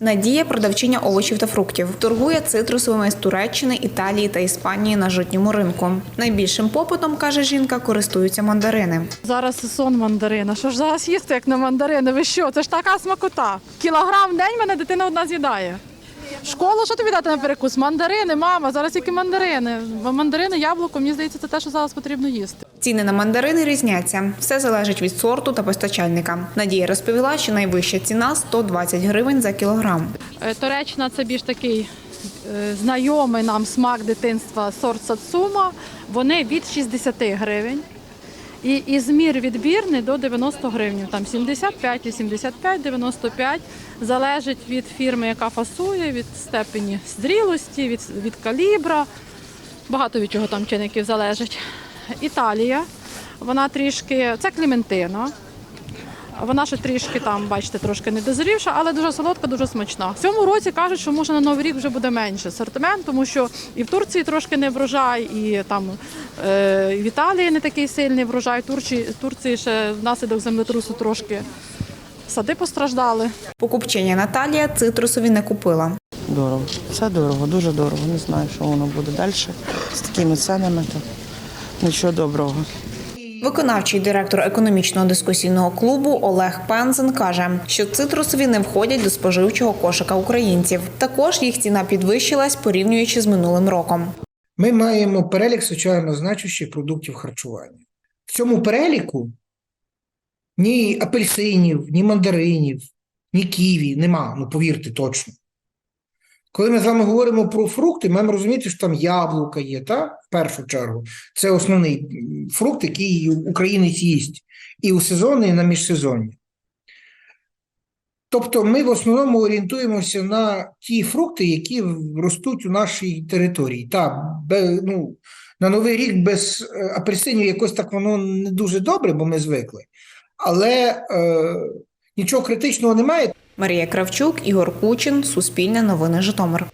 Надія продавчиня овочів та фруктів. Торгує цитрусовими з Туреччини, Італії та Іспанії на житньому ринку. Найбільшим попитом, каже жінка, користуються мандарини. Зараз сезон мандарина. Що ж зараз їсти, як на мандарини? Ви що? Це ж така смакота. Кілограм в день мене дитина одна з'їдає. Школу, що тобі дати на перекус? Мандарини, мама, зараз які мандарини. Мандарини, яблуко, мені здається, це те, що зараз потрібно їсти. Ціни на мандарини різняться. Все залежить від сорту та постачальника. Надія розповіла, що найвища ціна 120 гривень за кілограм. Е, Туреччина це більш такий е, знайомий нам смак дитинства сорт сацума. Вони від 60 гривень. І ізмір відбірний до 90 гривень. Там 75, 85, 95. Залежить від фірми, яка фасує, від степені зрілості, від, від калібра. Багато від чого там чинників залежить. Італія. Вона трішки, це Клементина. Вона ще трішки там, бачите, трошки недозрівша, але дуже солодка, дуже смачна. В цьому році кажуть, що може на новий рік вже буде менше асортимент, тому що і в Турції трошки не врожай, і там е, і в Італії не такий сильний врожай. В Турції, Турції ще внаслідок землетрусу трошки сади постраждали. Покупчиня Наталія цитрусові не купила. Дорого. Все дорого, дуже дорого. Не знаю, що воно буде далі. З такими ценами, то нічого доброго. Виконавчий директор економічного дискусійного клубу Олег Пензен каже, що цитрусові не входять до споживчого кошика українців. Також їх ціна підвищилась порівнюючи з минулим роком. Ми маємо перелік соціально значущих продуктів харчування. В цьому переліку ні апельсинів, ні мандаринів, ні ківі нема, ну повірте точно. Коли ми з вами говоримо про фрукти, маємо розуміти, що там яблука є, та? в першу чергу. Це основний фрукт, який українець їсть і у сезоні, і на міжсезонні. Тобто ми в основному орієнтуємося на ті фрукти, які ростуть у нашій території. Та, ну, на Новий рік без е, апельсинів якось так воно не дуже добре, бо ми звикли. Але е, нічого критичного немає. Марія Кравчук, Ігор Кучин, Суспільне новини Житомир.